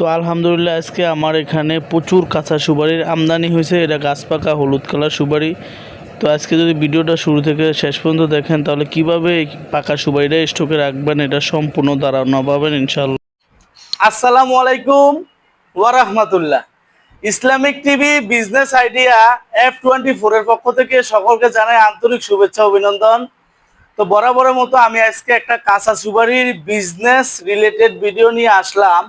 তো আলহামদুলিল্লাহ, আজকে আমার এখানে প্রচুর কাঁচা সুপারির আমদানি হয়েছে। এটা গাছ পাকা, হলুদ কালার সুপারি। তো আজকে যদি ভিডিওটা শুরু থেকে শেষ পর্যন্ত দেখেন, তাহলে কীভাবে এই পাকা সুপারিটা স্টকে রাখবেন, এটা সম্পূর্ণ ধারণা পাবেন ইনশাল্লাহ আসসালামু আলাইকুম ওয়ারাহমাতুল্লাহ। Islamic TV business idea F twenty four এর পক্ষ থেকে সকলকে জানাই আন্তরিক শুভেচ্ছা, অভিনন্দন। তো বরাবরের মতো আমি আজকে একটা কাঁচা সুপারির বিজনেস রিলেটেড ভিডিও নিয়ে আসলাম।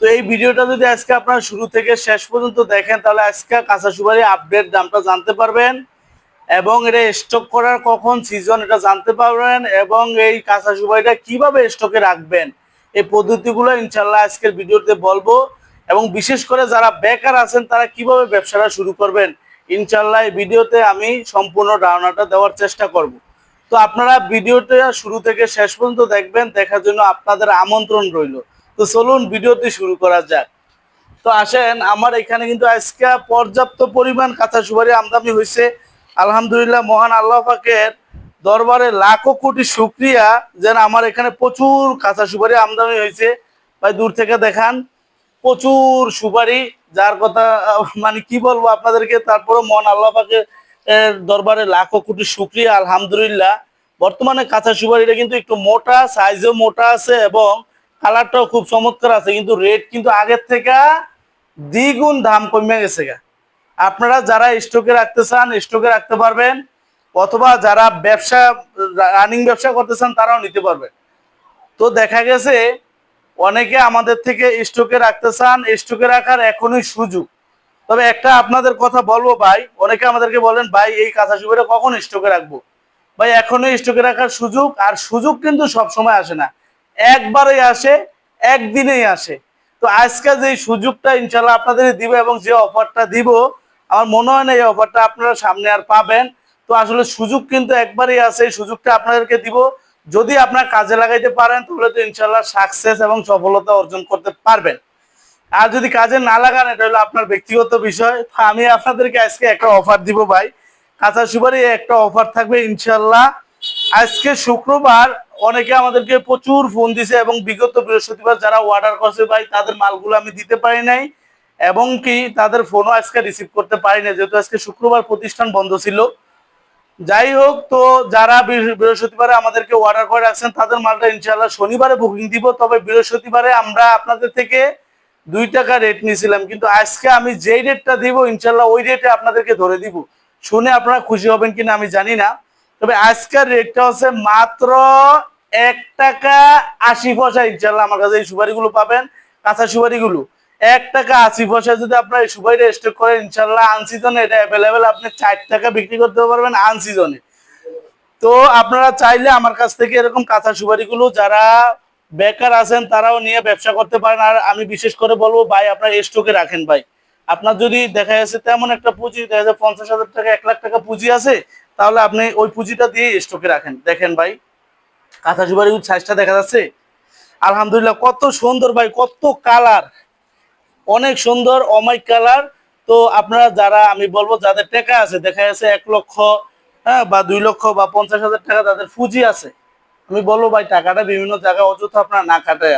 তো এই ভিডিওটা যদি আজকে আপনারা শুরু থেকে শেষ পর্যন্ত দেখেন, তাহলে আজকে কাঁচা সুপারি আপডেট দামটা জানতে পারবেন এবং এটা স্টক করার কখন সিজন এটা জানতে পারবেন এবং এই কাঁচা সুপারিটা কীভাবে স্টকে রাখবেন, এই পদ্ধতিগুলো ইনশাল্লাহ আজকের ভিডিওতে বলব এবং বিশেষ করে যারা বেকার আছেন, তারা কীভাবে ব্যবসাটা শুরু করবেন ইনশাল্লাহ এই ভিডিওতে আমি সম্পূর্ণ ধারণাটা দেওয়ার চেষ্টা করব। তো আপনারা ভিডিওটা শুরু থেকে শেষ পর্যন্ত দেখবেন, দেখার জন্য আপনাদের আমন্ত্রণ রইল। তো চলুন ভিডিওটি শুরু করা যাক। তো আসেন, আমার এখানে কিন্তু আজকে পর্যাপ্ত পরিমাণ কাঁচা সুপারি আমদানি হয়েছে। আলহামদুলিল্লাহ, মহান আল্লাহ পাকের দরবারে লাখো কোটি শুক্রিয়া যেন আমার এখানে প্রচুর কাঁচা সুপারি আমদানি হয়েছে। ভাই, দূর থেকে দেখান, প্রচুর সুপারি, যার কথা মানে কি বলব আপনাদেরকে তারপরে মন আল্লাহ এর দরবারে লাখো কোটি শুক্রিয়া, আলহামদুলিল্লাহ। বর্তমানে কাঁচা সুপারিটা কিন্তু একটু মোটা সাইজও মোটা আছে এবং কালারটাও খুব চমৎকার আছে, কিন্তু রেট কিন্তু আগের থেকে দ্বিগুণ দাম কমে গেছে গা। আপনারা যারা স্টকে রাখতে চান, স্টকে রাখতে পারবেন, অথবা যারা ব্যবসা, রানিং ব্যবসা করতে চান, তারাও নিতে পারবেন। তো দেখা গেছে, অনেকে আমাদের থেকে স্টকে রাখতে চান, স্টকে রাখার এখনই সুযোগ। তবে একটা আপনাদের কথা বলব ভাই, অনেকে আমাদেরকে বলেন, ভাই, এই কাঁচা সুপারি কখন স্টকে রাখব? ভাই, এখনই স্টকে রাখার সুযোগ, আর সুযোগ কিন্তু সব সময় আসে না। একবারই আসে, একদিনেই আসে। তো আজকে যে সুযোগটা ইনশাল্লাহ আপনাদের দিব এবং যে অফারটা দিব, আমার মনে হয় না এই অফারটা আপনারা সামনে আর পাবেন। তো আসলে সুযোগ কিন্তু একবারই আছে, এই সুযোগটা আপনাদেরকে দিব। যদি আপনারা কাজে লাগাইতে পারেন, তাহলে তো ইনশাল্লাহ সাকসেস এবং সফলতা অর্জন করতে পারবেন। আর যদি কাজে না লাগান, এটা হলো আপনার ব্যক্তিগত বিষয়। আমি আপনাদেরকে আজকে একটা অফার দিব ভাই। কাঁচা সুপারি একটা অফার থাকবে ইনশাল্লাহ আজকে শুক্রবার অনেকে আমাদেরকে প্রচুর ফোন দিছে এবং বিগত বৃহস্পতিবার যারা অর্ডার করছে ভাই, তাদের মালগুলো আমি দিতে পারি নাই এবং কি তাদের ফোনও আজকে রিসিভ করতে পারি না যেহেতু আজকে শুক্রবার প্রতিষ্ঠান বন্ধ ছিল। যাই হোক, তো যারা বৃহস্পতিবারে আমাদেরকে অর্ডার করে রাখছেন, তাদের মালটা ইনশাল্লাহ শনিবারে বুকিং দিব। তবে বৃহস্পতিবারে আমরা আপনাদের থেকে দুই টাকা রেট নিয়েছিলাম। কিন্তু আজকে আমি যেই রেটটা দিব ইনশাল্লাহ ওই রেটে আপনাদেরকে ধরে দিব। শুনে আপনারা খুশি হবেন কিনা আমি জানি না। তবে আজকের রেটটা হচ্ছে মাত্র এক টাকা আশি পয়সা ইনশাল্লাহ আমার কাছে এই সুপারিগুলো পাবেন, কাঁচা সুপারিগুলো। এক টাকা আশি পয়সা যদি আপনার এই সুপারিটা স্টক করেন ইনশাল্লাহ আনসিজনে এটা অ্যাভেলেবেল আপনি চার টাকা বিক্রি করতে পারবেন আনসিজনে তো আপনারা চাইলে আমার কাছ থেকে এরকম কাঁচা সুপারিগুলো, যারা বেকার আছেন তারাও নিয়ে ব্যবসা করতে পারেন। আর আমি বিশেষ করে বলব, ভাই, আপনার স্টকে রাখেন, ভাই। আপনার যদি দেখা যাচ্ছে তেমন একটা পুঁজি, দেখা যাচ্ছে পঞ্চাশ হাজার টাকা, এক লাখ টাকা পুঁজি আছে তাহলে আপনি ওই পুঁজিটা দিয়ে স্টকে রাখেন। দেখেন ভাই কাঁথা সুপারির সাইজটা দেখা যাচ্ছে। আলহামদুলিল্লাহ, কত সুন্দর ভাই, কত কালার অনেক সুন্দর অমাইক কালার তো আপনারা যারা, আমি বলব, যাদের টাকা আছে, দেখা যাচ্ছে এক লক্ষ হ্যাঁ বা দুই লক্ষ বা পঞ্চাশ হাজার টাকা তাদের পুঁজি আছে। আমি বলব ভাই, টাকাটা বিভিন্ন জায়গায় অযথা আপনারা না কাটায়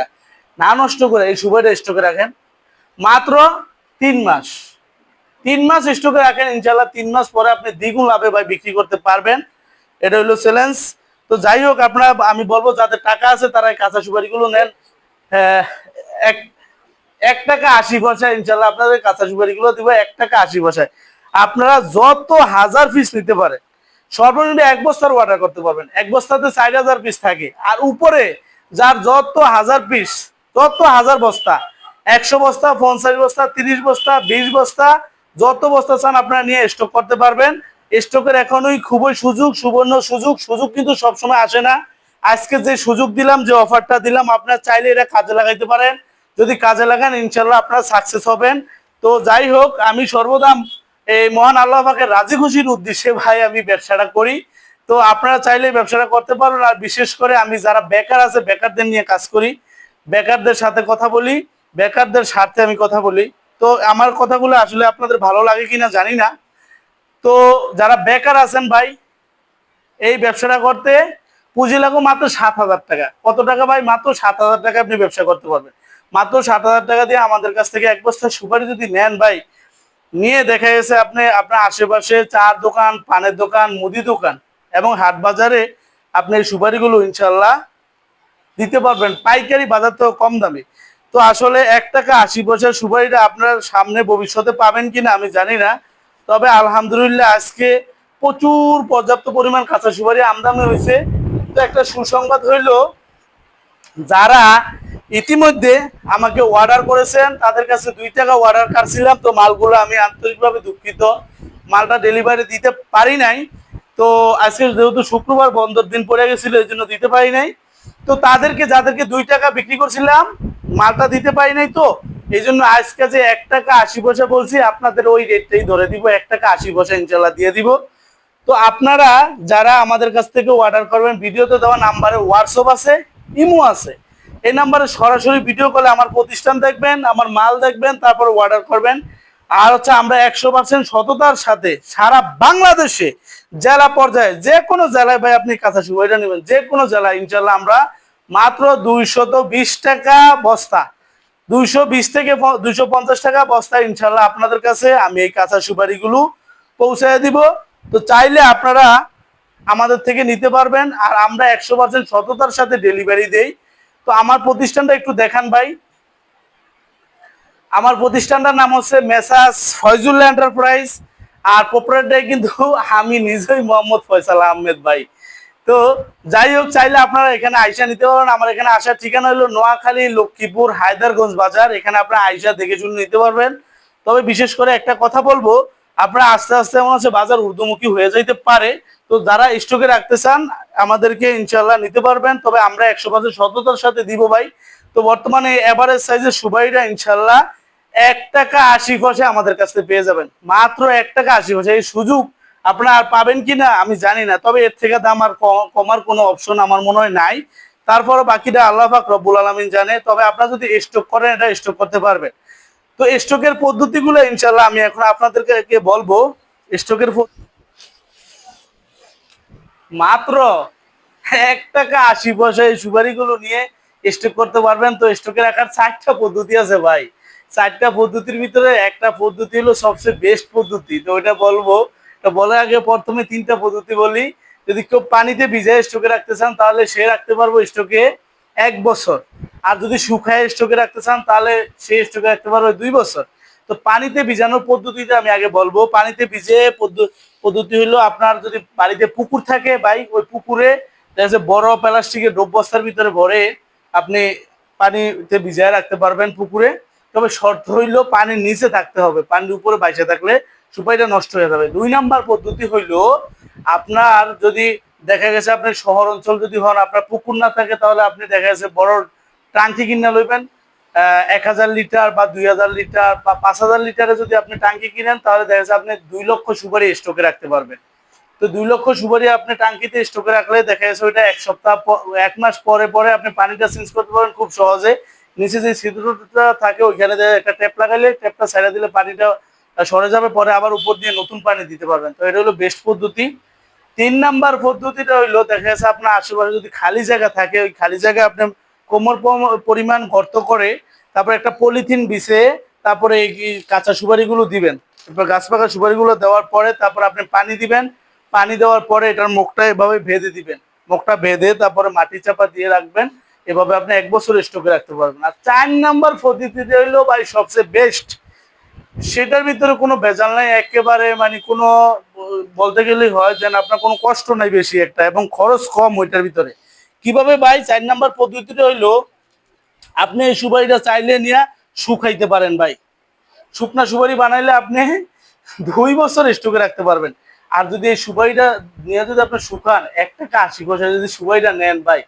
না নষ্ট করে এই সুবাইটা স্টকে রাখেন। মাত্র তিন মাস। তিন মাস স্টকে রাখেন ইনশাল্লাহ তিন মাস পরে আপনি দ্বিগুণ লাভে ভাই বিক্রি করতে পারবেন। এটা হলো চ্যালেঞ্জ তো যাই হোক, আপনারা, আমি বলব যাদের টাকা আছে তারা কাঁচা সুপারিগুলো নেন। এক এক টাকা আশি পয়সা ইনশাল্লাহ আপনাদের কাঁচা সুপারিগুলো দিব এক টাকা আশি পয়সায়। আপনারা যত হাজার পিস নিতে পারেন সর্বনিম্ন এক বস্তার অর্ডার করতে পারবেন। এক বস্তাতে চার হাজার পিস থাকে। আর উপরে যার যত হাজার পিস তত হাজার বস্তা, একশো বস্তা, পঞ্চাশ বস্তা, তিরিশ বস্তা, বিশ বস্তা যত বস্তা চান আপনারা নিয়ে স্টক করতে পারবেন। স্টকের এখনই খুবই সুযোগ, সুবর্ণ সুযোগ। সুযোগ কিন্তু সবসময় আসে না। আজকে যে সুযোগ দিলাম, যে অফারটা দিলাম, আপনারা চাইলে এটা কাজে লাগাইতে পারেন। যদি কাজে লাগান ইনশাল্লাহ আপনারা সাকসেস হবেন। তো যাই হোক, আমি সর্বদাম এই মহান আল্লাহ পাকের রাজি খুশির উদ্দেশ্যে ভাই, আমি ব্যবসাটা করি। তো আপনারা চাইলে ব্যবসাটা করতে পারবেন। আর বিশেষ করে আমি যারা বেকার আছে, বেকারদের নিয়ে কাজ করি। বেকারদের সাথে কথা বলি। বেকারদের স্বার্থে আমি কথা বলি। তো আমার কথাগুলো আসলে আপনাদের ভালো লাগে কিনা জানি না। তো যারা বেকার আছেন ভাই, এই ব্যবসাটা করতে পুঁজি লাগো মাত্র সাত হাজার টাকা। কত টাকা ভাই? মাত্র সাত হাজার টাকা আপনি ব্যবসা করতে পারবেন। মাত্র সাত হাজার টাকা দিয়ে আমাদের কাছ থেকে এক বস্তা সুপারি যদি নেন ভাই, নিয়ে দেখা গেছে আপনি, আপনার আশেপাশে চার দোকান, পানের দোকান, মুদি দোকান এবং হাট বাজারে আপনি এই সুপারিগুলো ইনশাল্লাহ দিতে পারবেন। পাইকারি বাজার তো কম দামে। তো আসলে এক টাকা আশি পয়সার সুপারিটা আপনার সামনে ভবিষ্যতে পাবেন কিনা আমি জানি না। তবে আলহামদুলিল্লাহ আজকে প্রচুর পর্যাপ্ত পরিমাণ কাঁচা সুপারি আমদানি হয়েছে। তো একটা সুসংবাদ হইল, যারা ইতিমধ্যে আমাকে অর্ডার করেছেন, তাদের কাছে দুই টাকা অর্ডার কাটছিলাম তো মালগুলো আমি আন্তরিকভাবে দুঃখিত। মালটা ডেলিভারি দিতে পারি নাই। তো আজকে যেহেতু শুক্রবার বন্ধর দিন পড়ে গেছিল, এই জন্য দিতে পারি নাই। তো তাদেরকে, যাদেরকে দুই টাকা বিক্রি করছিলাম, মালটা দিতে পারি নাই তো। এই জন্য আজকে যে এক টাকা আশি পয়সা বলছি, আপনাদের ওই রেটটাই ধরে দিব, এক টাকা আশি পয়সা ইনশাল্লাহ দিয়ে দিব। তো আপনারা যারা আমাদের কাছ থেকে অর্ডার করবেন, ভিডিওতে দেওয়া নাম্বারে হোয়াটসঅ্যাপ আছে, ইমো আছে। এই নাম্বারে সরাসরি ভিডিও কলে আমার প্রতিষ্ঠান দেখবেন, আমার মাল দেখবেন, তারপর অর্ডার করবেন। আর হচ্ছে আমরা একশো পার্সেন্ট সততার সাথে সারা বাংলাদেশে জেলা পর্যায়ে যে কোনো জেলায় ভাই আপনি কাঁচা সুবিধা নেবেন। যে কোনো জেলায় ইনশাল্লাহ আমরা মাত্র দুইশত বিশ টাকা বস্তা। দুইশো বিশ থেকে দুইশো পঞ্চাশ টাকা বস্তা ইনশাল্লাহ আপনাদের কাছে আমি এই কাঁচা সুপারিগুলো পৌঁছায় দিব। তো চাইলে আপনারা আমাদের থেকে নিতে পারবেন আর আমরা একশো পার্সেন্ট সততার সাথে ডেলিভারি দেই। তো আমার প্রতিষ্ঠানটা একটু দেখান ভাই। আমার প্রতিষ্ঠানটার নাম হচ্ছে মেসাস ফয়জুল্লাহ এন্টারপ্রাইজ। আর প্রপারেটাই কিন্তু আমি নিজেই মোহাম্মদ ফয়সাল আহমেদ ভাই। তো যাই হোক, চাইলে আপনারা এখানে আইসা নিতে পারবেন আমার এখানে আসার ঠিকানা হলো নোয়াখালী লক্ষ্মীপুর হায়দারগঞ্জ বাজার। এখানে আপনারা আইসা দেখে শুনে নিতে পারবেন। তবে বিশেষ করে একটা কথা বলব, আপনারা আস্তে আস্তে এমন আছে বাজার ঊর্ধ্বমুখী হয়ে যাইতে পারে। তো যারা স্টকে রাখতে চান, আমাদেরকে ইনশাল্লাহ নিতে পারবেন। তবে আমরা একশো পার্সেন্ট সততার সাথে দিব ভাই। তো বর্তমানে এভারেজ সাইজের সুবাইটা ইনশাল্লাহ এক টাকা আশি পয়সা আমাদের কাছ থেকে পেয়ে যাবেন। মাত্র এক টাকা আশি পয়সা এই সুযোগ আপনারা পাবেন কিনা আমি জানি না, তবে এর থেকে দাম আর কমার কোনো অপশন আমার মনে হয় নাই। তারপরও বাকিটা আল্লাহ পাক রব্বুল আলমিন জানে, তবে আপনারা যদি স্টক করেন, এটা স্টক করতে পারবেন। তো স্টকের পদ্ধতিগুলো ইনশাল্লাহ আমি এখন আপনাদেরকে বলব। স্টকের মাত্র এক টাকা আশি পয়সা এই সুপারিগুলো নিয়ে স্টক করতে পারবেন। তো স্টকে রাখার চারটা পদ্ধতি আছে ভাই। চারটা পদ্ধতির ভিতরে একটা পদ্ধতি হলো সবচেয়ে বেস্ট পদ্ধতি। তো ওইটা বলব তো বলার আগে প্রথমে তিনটা পদ্ধতি বলি। যদি কেউ পানিতে ভিজায় স্টকে রাখতে চান, তাহলে সে রাখতে পারব স্টকে এক বছর। আর যদি শুকায় স্টকে রাখতে চান, তাহলে সে স্টকে রাখতে পারবে দুই বছর। তো পানিতে ভিজানোর পদ্ধতিটা আমি আগে বলব। পানিতে ভিজে পদ্ধ- পদ্ধতি হলো আপনার যদি বাড়িতে পুকুর থাকে, ভাই, ওই পুকুরে বড় প্লাস্টিকের ডোব বস্তার ভিতরে ভরে আপনি পানিতে ভিজায় রাখতে পারবেন পুকুরে। তবে শর্ত হইল পানির নিচে থাকতে হবে। পানির উপরে বাইসে থাকলে সুপারিটা নষ্ট হয়ে যাবে। দুই নাম্বার পদ্ধতি হইল, আপনার যদি দেখা গেছে আপনি শহর অঞ্চল যদি হন, আপনার পুকুর না থাকে, তাহলে আপনি দেখা গেছে বড় টাঙ্কি কিনা লইবেন। এক হাজার লিটার বা দুই হাজার লিটার বা পাঁচ হাজার লিটারে যদি আপনি টাঙ্কি কিনেন, তাহলে দেখা যাচ্ছে আপনি দুই লক্ষ সুপারি স্টকে রাখতে পারবেন। তো দুই লক্ষ সুপারি আপনি টাঙ্কিতে স্টকে রাখলে দেখা যাচ্ছে ওইটা এক সপ্তাহ এক মাস পরে পরে আপনি পানিটা চেঞ্জ করতে পারবেন খুব সহজে। নিচে যে ছিদ্রটা থাকে, ওইখানে একটা ট্যাপ লাগাইলে ট্যাপটা ছেড়ে দিলে পানিটা সরে যাবে, পরে আবার উপর দিয়ে নতুন পানি দিতে পারবেন। তো এটা হলো বেস্ট পদ্ধতি। তিন নাম্বার পদ্ধতিটা হইল, দেখা যাচ্ছে আপনার আশেপাশে যদি খালি জায়গা থাকে, ওই খালি জায়গায় আপনি কোমর পরিমাণ গর্ত করে, তারপরে একটা পলিথিন বিছে, তারপরে এই কাঁচা সুপারিগুলো দিবেন। তারপর গাছ পাকা সুপারিগুলো দেওয়ার পরে তারপর আপনি পানি দিবেন। পানি দেওয়ার পরে এটার মুখটা এভাবে ভেদে দিবেন। মুখটা ভেদে তারপরে মাটি চাপা দিয়ে রাখবেন। এভাবে আপনি এক বছর স্টকে রাখতে পারবেন। আর চার নাম্বার পদ্ধতিটা হইল ভাই সবচেয়ে বেস্ট সেটার ভিতরে কোনো ভেজাল নাই, একেবারে মানে কোনো, বলতে গেলেই হয় যেন আপনার কোনো কষ্ট নাই বেশি একটা এবং খরচ কম ওইটার ভিতরে। কীভাবে ভাই? চার নাম্বার পদ্ধতিটা হইল, আপনি এই সুপারিটা চাইলে নিয়ে শুকাইতে পারেন ভাই। শুকনা সুপারি বানাইলে আপনি দুই বছর স্টকে রাখতে পারবেন। আর যদি এই সুপারিটা নিয়ে যদি আপনি শুকান এক টাকা আশি পয়সা যদি সুপারিটা নেন ভাই,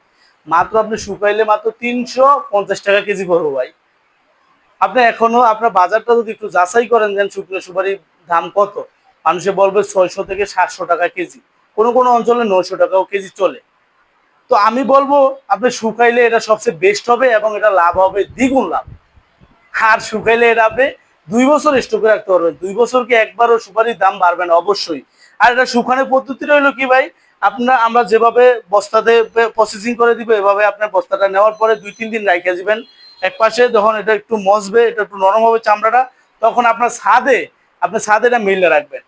মাত্র আপনি শুকাইলে মাত্র তিনশো পঞ্চাশ টাকা কেজি পড়ব ভাই। আপনি এখনও আপনার বাজারটা যদি একটু যাচাই করেন যেন শুকনো সুপারির দাম কত? মানুষে বলবে ছয়শো থেকে সাতশো টাকা কেজি। কোনো কোনো অঞ্চলে নয়শো টাকাও কেজি চলে। তো আমি বলব, আপনি শুকাইলে এটা সবচেয়ে বেস্ট হবে এবং এটা লাভ হবে দ্বিগুণ লাভ। আর শুকাইলে এটা আপনি দুই বছর স্টকে রাখতে পারবেন। দুই বছর কি একবারও সুপারির দাম বাড়বে না? অবশ্যই। আর এটা শুকানোর পদ্ধতিটা হলো কি ভাই? আপনার, আমরা যেভাবে বস্তাতে প্রসেসিং করে দিব, এভাবে আপনার বস্তাটা নেওয়ার পরে দুই তিন দিন রাখিয়ে দিবেন। এক পাশে যখন এটা একটু মসবে এটা একটু নরম হবে চামড়াটা, তখন আপনার ছাদে, আপনি ছাদে এটা মিলে রাখবেন।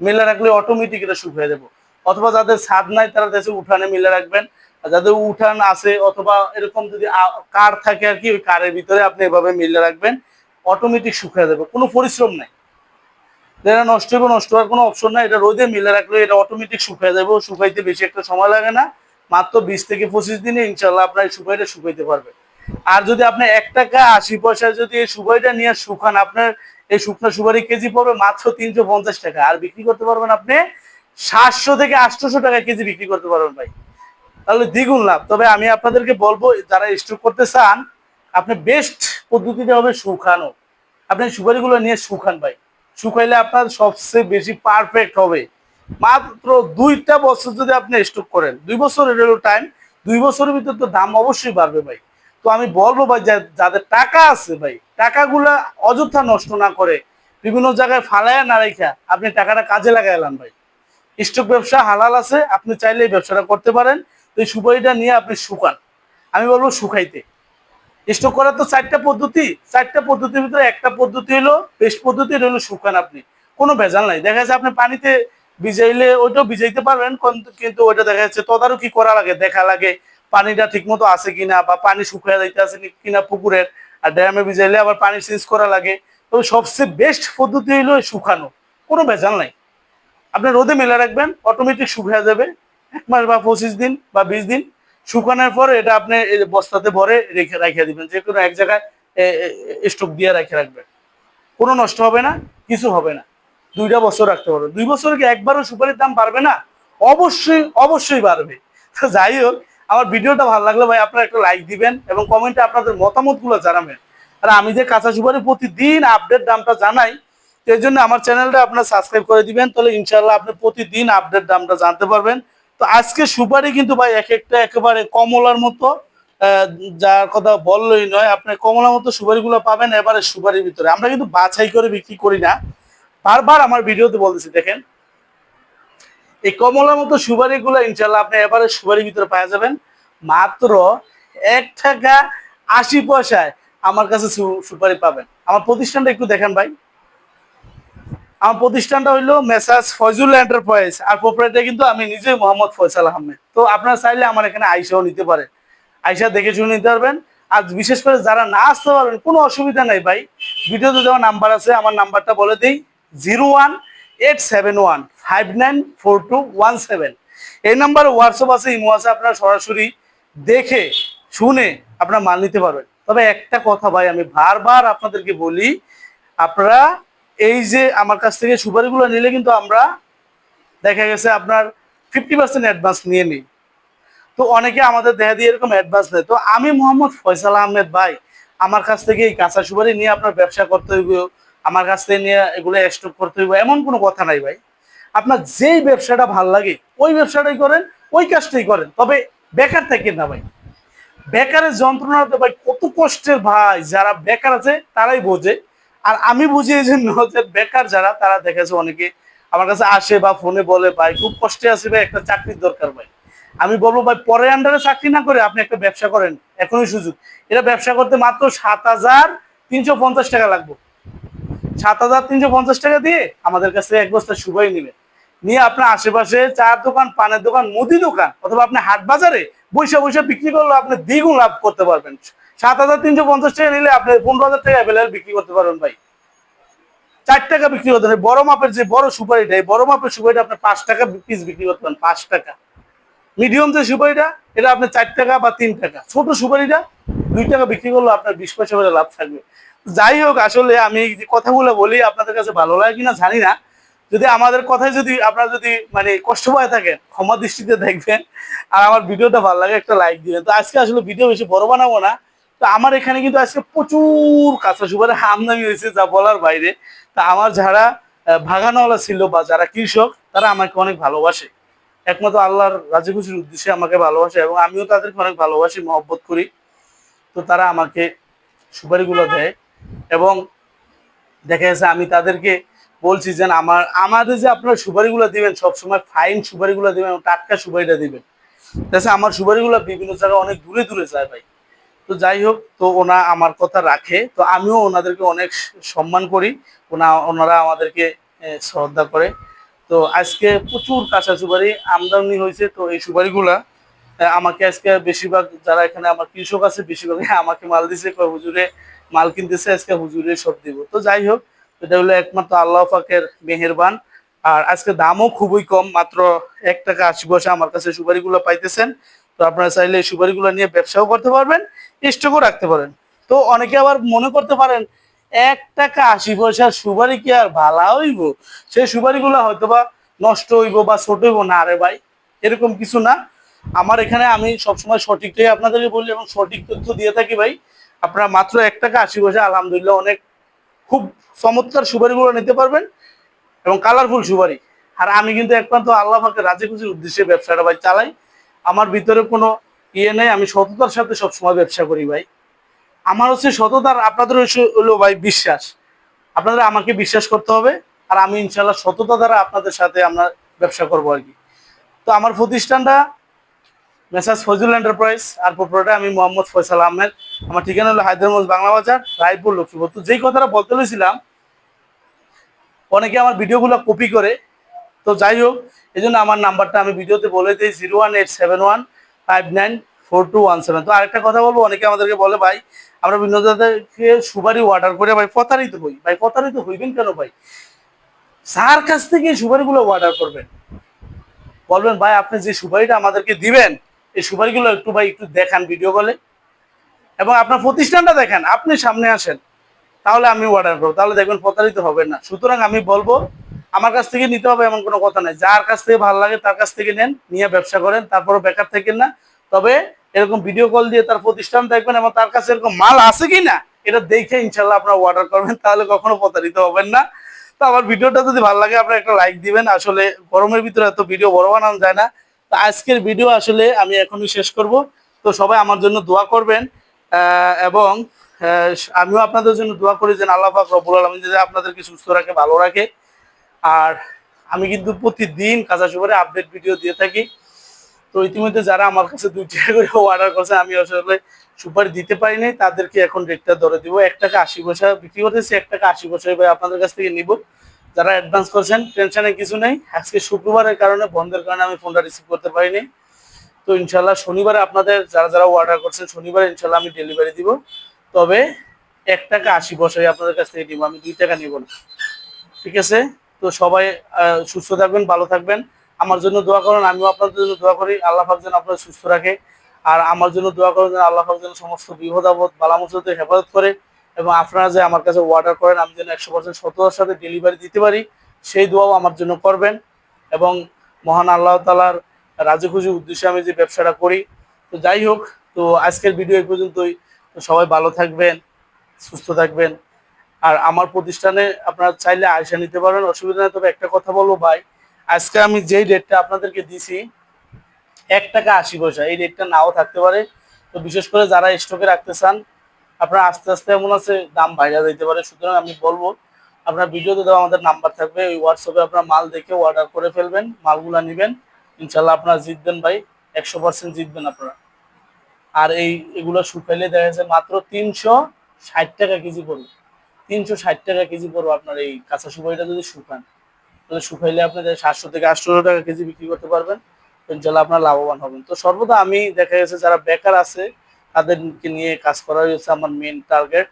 মিলে রাখলে অটোমেটিক এটা শুকিয়ে দেবো অথবা যাদের ছাদ নাই, তারা দেশে উঠানে মিলে রাখবেন। আর যাদের উঠান আছে, অথবা এরকম যদি কার থাকে আর কি, ওই কারের ভিতরে আপনি এভাবে মিলে রাখবেন। অটোমেটিক শুকিয়ে দেবে কোনো পরিশ্রম নাই। যেটা নষ্ট হবে নষ্ট হওয়ার কোনো অপশন নাই। এটা রোদে মিলে রাখলে এটা অটোমেটিক শুকিয়ে যাবে। শুকাইতে বেশি একটা সময় লাগে না। মাত্র বিশ থেকে পঁচিশ দিনে ইনশাল্লাহ আপনার শুকাইটা শুকাইতে পারবে। আর যদি আপনি এক টাকা আশি পয়সা যদি এই সুপারিটা নিয়ে শুকান, আপনার এই শুকনো সুপারি কেজি পড়বে মাত্র তিনশো পঞ্চাশ টাকা। আর বিক্রি করতে পারবেন আপনি সাতশো থেকে আটশোশো টাকা কেজি বিক্রি করতে পারবেন ভাই। তাহলে দ্বিগুণ লাভ। তবে আমি আপনাদেরকে বলব, যারা স্টক করতে চান, আপনি বেস্ট পদ্ধতিতে হবে শুকানো। আপনি সুপারিগুলো নিয়ে শুকান ভাই। শুকাইলে আপনার সবচেয়ে বেশি পারফেক্ট হবে। মাত্র দুইটা বছর যদি আপনি স্টক করেন, দুই বছরের হলো টাইম দুই বছরের ভিতর তো দাম অবশ্যই বাড়বে ভাই। তো আমি বলব ভাই যাদের টাকা আছে ভাই, টাকাগুলা অযথা নষ্ট না করে বিভিন্ন জায়গায় ফালায়া না রেখা আপনি টাকাটা কাজে লাগাইলাম ভাই। স্টক ব্যবসা হালাল আছে, আপনি চাইলে এই ব্যবসাটা করতে পারেন। তো এই সুপারিটা নিয়ে আপনি শুকান। আমি বলব শুকাইতে। স্টক করার তো চারটা পদ্ধতি, চারটা পদ্ধতির ভিতরে একটা পদ্ধতি হলো বেস্ট পদ্ধতি হলো শুকান আপনি। কোনো ভেজাল নাই। দেখা যাচ্ছে আপনি পানিতে ভিজাইলে ওইটাও ভিজাইতে পারবেন কিন্তু ওইটা দেখা যাচ্ছে তদারকি করা লাগে, দেখা লাগে। পানিটা ঠিক মতো আছে কিনা বা পানি শুকিয়ে যাইতে আছে কিনা পুকুরের আর ড্যামে ভিজাইলে আবার পানি চেঞ্জ করা লাগে। তবে সবচেয়ে বেস্ট পদ্ধতি হলো শুকানো, কোনো ভেজাল নাই। আপনি রোদে মেলে রাখবেন অটোমেটিক শুকিয়ে যাবে। এক মাস বা পঁচিশ দিন বা বিশ দিন শুকানোর পরে এটা আপনি বস্তাতে ভরে রেখে রাখিয়ে দিবেন। যে কোনো এক জায়গায় স্টক দিয়ে রেখে রাখবেন। কোনো নষ্ট হবে না, কিছু হবে না। দুইটা বছর রাখতে পারবে দুই বছর কি একবারও সুপারির দাম বাড়বে না? অবশ্যই অবশ্যই বাড়বে। যাই হোক আমার ভিডিওটা ভালো লাগলে ভাই আপনারা একটা লাইক দিবেন এবং কমেন্টে আপনাদের মতামতগুলো জানাবেন। আর আমি যে কাঁচা সুপারি প্রতিদিন আপডেট দামটা জানাই সেই জন্য আমার চ্যানেলটা আপনার সাবস্ক্রাইব করে দিবেন, তাহলে ইনশাল্লাহ আপনি প্রতিদিন আপডেট দামটা জানতে পারবেন। তো আজকে সুপারি কিন্তু ভাই এক একটা একেবারে কমলার মতো যার কথা বললই নয়, আপনি কমলার মতো সুপারিগুলো পাবেন এবারে সুপারির ভিতরে। আমরা কিন্তু বাছাই করে বিক্রি করি না। বারবার আমার ভিডিওতে বলতেছি, দেখেন এই কমলার মতো সুপারিগুলো ইনশাল্লাহ আপনি এবারে সুপারির ভিতরে পাওয়া যাবেন। মাত্র এক টাকা আশি পয়সায় আমার কাছে সুপারি পাবেন। আমার প্রতিষ্ঠানটা একটু দেখেন ভাই। আমার প্রতিষ্ঠানটা হইল মেসাজ ফয়জুল এন্টারপ্রাইজ। আর প্রপারেটর কিন্তু আমি নিজেই মোহাম্মদ ফয়সাল আহমেদ। তো আপনারা চাইলে আমার এখানে আইসাও নিতে পারে। আইসা দেখে শুনে নিতে পারবেন। আর বিশেষ করে যারা না আসতে পারবেন, কোনো অসুবিধা নেই ভাই। ভিডিওতে দেওয়া নাম্বার আছে, আমার নাম্বারটা বলে দিই। Zero one eight seven one five nine four two one seven এই নাম্বারে হোয়াটসঅ্যাপ আছে ইমো আছে, আপনারা সরাসরি দেখে, শুনে আপনারা মাল নিতে পারবেন। তবে একটা কথা ভাই, আমি বারবার আপনাদেরকে বলি, আপনারা এই যে আমার কাছ থেকে সুপারিগুলো নিলে কিন্তু আমরা দেখা গেছে আপনার ফিফটি পার্সেন্ট অ্যাডভান্স নিয়ে নিই। তো অনেকে আমাদের দেখা দিয়ে এরকম অ্যাডভান্স নেয়। তো আমি মোহাম্মদ ফয়সাল আহমেদ ভাই, আমার কাছ থেকে এই কাঁচা সুপারি নিয়ে আপনার ব্যবসা করতে হইব, আমার কাছ থেকে নিয়ে এগুলো স্টক করতে হইব, এমন কোনো কথা নাই ভাই। আপনার যেই ব্যবসাটা ভালো লাগে, ওই ব্যবসাটাই করেন, ওই কাজটাই করেন। তবে বেকার থাকেন না ভাই? বেকারের যন্ত্রণাতে ভাই কত কষ্টের ভাই, যারা বেকার আছে তারাই বোঝে। আর আমি বুঝি এই জন্য যে বেকার যারা, তারা দেখেছে অনেকে আমার কাছে আসে বা ফোনে বলে, ভাই, খুব কষ্টে আছে ভাই, একটা চাকরির দরকার ভাই। আমি বলব, ভাই, পরে আন্ডারে চাকরি না করে আপনি একটা ব্যবসা করেন, এখনই সুযোগ। এটা ব্যবসা করতে মাত্র সাত হাজার তিনশো পঞ্চাশ টাকা লাগবে। সাত হাজার তিনশো পঞ্চাশ টাকা দিয়ে আমাদের কাছে এক বস্তা সুবাই নেবেন নিয়ে আপনার আশেপাশে চার দোকান, পানের দোকান, মুদি দোকান অথবা আপনি হাট বাজারে বৈশা বৈশা বিক্রি করলে আপনি দ্বিগুণ লাভ করতে পারবেন। সাত হাজার তিনশো পঞ্চাশ টাকা নিলে আপনি পনেরো হাজার টাকা অ্যাভেলেবল বিক্রি করতে পারবেন ভাই। চার টাকা বিক্রি করতে বড় মাপের যে বড় সুপারিটা, এই বড় মাপের সুপারিটা আপনি পাঁচ টাকা পিস বিক্রি করতে পারেন, পাঁচ টাকা। মিডিয়াম যে সুপারিটা, এটা আপনি চার টাকা বা তিন টাকা। ছোট সুপারিটা, দুই টাকা বিক্রি করলে আপনার বিশ পয়সা করে লাভ থাকবে। যাই হোক, আসলে আমি কথাগুলো বলি, আপনাদের কাছে ভালো লাগে কিনা জানি না। যদি আমাদের কথায় যদি আপনারা যদি মানে কষ্ট পায় থাকেন, ক্ষমা দৃষ্টিতে দেখবেন, আর আমার ভিডিওটা ভালো লাগে, একটা লাইক দিবেন। তো আজকে আসলে ভিডিও বেশি বড় বানাবো না। তো আমার এখানে কিন্তু আজকে প্রচুর কাঁচা সুপারি আমদানি হয়েছে, যা বলার বাইরে। তা আমার যারা ভাগানওয়ালা ছিল বা যারা কৃষক, তারা আমাকে অনেক ভালোবাসে। একমাত্র আল্লাহর রাজি খুশির উদ্দেশ্যে আমাকে ভালোবাসে এবং আমিও তাদেরকে অনেক ভালোবাসি, মহব্বত করি। তো তারা আমাকে সুপারিগুলো দেয় এবং দেখা যাচ্ছে আমি তাদেরকে বলছি যে আমার, আমাদের যে আপনারা সুপারিগুলো দিবেন, সবসময় ফাইন সুপারিগুলো দিবেন টাটকা সুপারিটা দিবেন। যাচ্ছে আমার সুপারিগুলো বিভিন্ন জায়গায় অনেক দূরে দূরে যায় ভাই। তো যাই হোক, তো ওনা আমার কথা রাখে। তো আমিও ওনাদেরকে অনেক সম্মান করি। ওনা, ওনারা আমাদেরকে শ্রদ্ধা করে। তো আজকে প্রচুর কাঁচা সুপারি, আমদানি হয়েছে। তো এই সুপারিগুলা আমাকে আজকে বেশিরভাগ যারা এখানে আমার কৃষক আছে, বেশিরভাগই আমাকে মাল দিছে। হুজুরে মাল কিনতেছে, আজকে হুজুরে সব দিব। তো যাই হোক এটা হলো একমাত্র আল্লাহ পাকের মেহেরবান। আর আজকে দামও খুবই কম, মাত্র এক টাকা আশি পয়সা আমার কাছে সুপারিগুলো পাইতেছেন। তো আপনারা চাইলে এই সুপারিগুলো নিয়ে ব্যবসাও করতে পারবেন, স্টকও রাখতে পারেন। তো অনেকে আবার মনে করতে পারেন, এক টাকা আশি পয়সার সুপারি কি আর ভালা হইব? সেই সুপারিগুলো হয়তো বা নষ্ট হইব বা ছোট হইব না রে ভাই, এরকম কিছু না। আমার এখানে আমি সবসময় সঠিকটাই আপনাদেরকে বলি এবং সঠিক তথ্য দিয়ে থাকি ভাই। আপনারা মাত্র এক টাকা আশি পয়সা, আলহামদুলিল্লাহ অনেক খুব চমৎকার সুপারিগুলো নিতে পারবেন এবং কালারফুল সুপারি। আর আমি কিন্তু একমাত্র আল্লাহ পাকে রাজি খুশির উদ্দেশ্যে ব্যবসাটা ভাই চালাই। আমার ভিতরে কোনো ইয়ে নেই, আমি সততার সাথে সবসময় ব্যবসা করি ভাই। আমার হচ্ছে সততার, আপনাদের হলো ভাই বিশ্বাস। আপনাদের আমাকে বিশ্বাস করতে হবে, আর আমি ইনশাল্লাহ সততা দ্বারা আপনাদের সাথে আমরা ব্যবসা করব আর কি। তো আমার প্রতিষ্ঠানটা মেসাজ ফজল এন্টারপ্রাইজ আর প্রোপ্রাইটার আমি মোহাম্মদ ফয়সাল আহমেদ। আমার ঠিকানা হলো হায়দ্রাবাদ বাংলা বাজার, রায়পুর, লক্ষ্মীপুর। তো যেই কথাটা বলতে লইছিলাম অনেকে আমার ভিডিওগুলো কপি করে। তো যাই হোক এই জন্য আমার নাম্বারটা আমি ভিডিওতে বলে দিই zero one eight seven one five nine four two one seven তো আরেকটা কথা বলব, অনেকে আমাদেরকে বলে, ভাই, আমরা বিনোদাদেরকে সুপারি অর্ডার করে, ভাই, প্রতারিত হই। ভাই, প্রতারিত হইবেন কেন, ভাই? যার কাছ থেকে সুপারিগুলো অর্ডার করবেন। বলবেন, ভাই, আপনি যে সুপারিটা আমাদেরকে দিবেন এই সুপারিগুলো একটু ভাই একটু দেখান ভিডিও কলে এবং আপনার প্রতিষ্ঠানটা দেখেন, আপনি সামনে আসেন, তাহলে আমি অর্ডার করব। তাহলে দেখবেন প্রতারিত হবেন না। সুতরাং আমি বলব, আমার কাছ থেকে নিতে হবে এমন কোনো কথা নাই। যার কাছ থেকে ভালো লাগে তার কাছ থেকে নেন, নিয়ে ব্যবসা করেন, তারপরও বেকার থাকেন না। তবে এরকম ভিডিও কল দিয়ে তার প্রতিষ্ঠান দেখবেন এবং তার কাছে এরকম মাল আছে কি না, এটা দেখে ইনশাল্লাহ আপনারা অর্ডার করবেন, তাহলে কখনো প্রতারিত হবেন না। তো আমার ভিডিওটা যদি ভালো লাগে, আপনারা একটা লাইক দিবেন। আসলে গরমের ভিতরে এত ভিডিও বড় বানানো যায় না। তো আজকের ভিডিও আসলে আমি এখনই শেষ করব। তো সবাই আমার জন্য দোয়া করবেন এবং আমিও আপনাদের জন্য দোয়া করি যেন আল্লাহ পাক রব্বুল আলমিন যাতে আপনাদেরকে সুস্থ রাখে, ভালো রাখে। আর আমি কিন্তু প্রতিদিন কাঁচা সুপারে আপডেট ভিডিও দিয়ে থাকি। তো ইতিমধ্যে যারা আমার কাছে দুই টাকা করে অর্ডার করছে, আমি আসলে সুপারি দিতে পারিনি তাদেরকে এখন রেটটা ধরে দিব। এক টাকা আশি পয়সা বিক্রি করতেছি, এক টাকা আশি পয়সা আপনাদের কাছ থেকে নিব। যারা অ্যাডভান্স করছেন টেনশনের কিছু নেই। আজকে শুক্রবারের কারণে বন্ধের কারণে আমি ফোনটা রিসিভ করতে পারিনি। তো ইনশাল্লাহ শনিবারে আপনাদের যারা যারা অর্ডার করছেন, শনিবারে ইনশাল্লাহ আমি ডেলিভারি দিব। তবে এক টাকা আশি পয়সায় আপনাদের কাছ থেকে নিব, আমি দুই টাকা নিব না। ঠিক আছে? তো সবাই সুস্থ থাকবেন, ভালো থাকবেন। আমার জন্য দোয়া করেন, আমিও আপনাদের জন্য দোয়া করি। আল্লাহ পাক যেন আপনাদের সুস্থ রাখে। আর আমার জন্য দোয়া করেন যেন আল্লাহ পাক যেন সমস্ত বিপদ আপদ বালামুসতে হেফাজত করে। এবং আপনারা যে আমার কাছে অর্ডার করেন, আমি যেন একশো পার্সেন্ট সাথে ডেলিভারি দিতে পারি, সেই দোয়াও আমার জন্য করবেন। এবং মহান আল্লাহ তালার রাজি খুশি উদ্দেশ্যে আমি যে ব্যবসাটা করি, তো যাই হোক, তো আজকের ভিডিও এই পর্যন্তই। তো সবাই ভালো থাকবেন, সুস্থ থাকবেন। আর আমার প্রতিষ্ঠানে আপনারা চাইলে আয়সা নিতে পারবেন অসুবিধা নেই। তবে একটা কথা বলব ভাই, আজকে আমি যেই রেটটা আপনাদেরকে দিছি, এক টাকা আশি পয়সা, এই রেটটা নাও থাকতে পারে। তো বিশেষ করে যারা স্টকে রাখতে চান আপনারা আস্তে আস্তে এমন আছে, দাম বাইরে যেতে পারে। সুতরাং আমি বলব, আপনার ভিডিওতে দেওয়া আমাদের নাম্বার থাকবে, ওই হোয়াটসঅ্যাপে আপনার মাল দেখে অর্ডার করে ফেলবেন, মালগুলা নেবেন। ইনশাল্লাহ আপনারা জিতবেন ভাই, একশো পার্সেন্ট জিতবেন আপনারা। আর এই, এগুলো শুকাইলে দেখা যাচ্ছে মাত্র তিনশো ষাট টাকা কেজি পড়বে। তিনশো ষাট টাকা কেজি পড়বে আপনার এই কাঁচা সুপারিটা যদি শুকান। তাহলে শুকাইলে আপনি সাতশো থেকে আটশো টাকা কেজি বিক্রি করতে পারবেন। ইনশাল্লাহ আপনার লাভবান হবেন। তো সর্বদা আমি দেখা গেছে যারা বেকার আছে তাদেরকে নিয়ে কাজ করা হয়েছে আমার মেন টার্গেট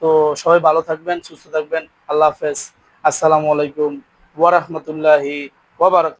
তো সবাই ভালো থাকবেন, সুস্থ থাকবেন। আল্লাহ হাফেজ। আসসালামু আলাইকুম। ওয়ারহমতুল্লাহি ওয়াবারাক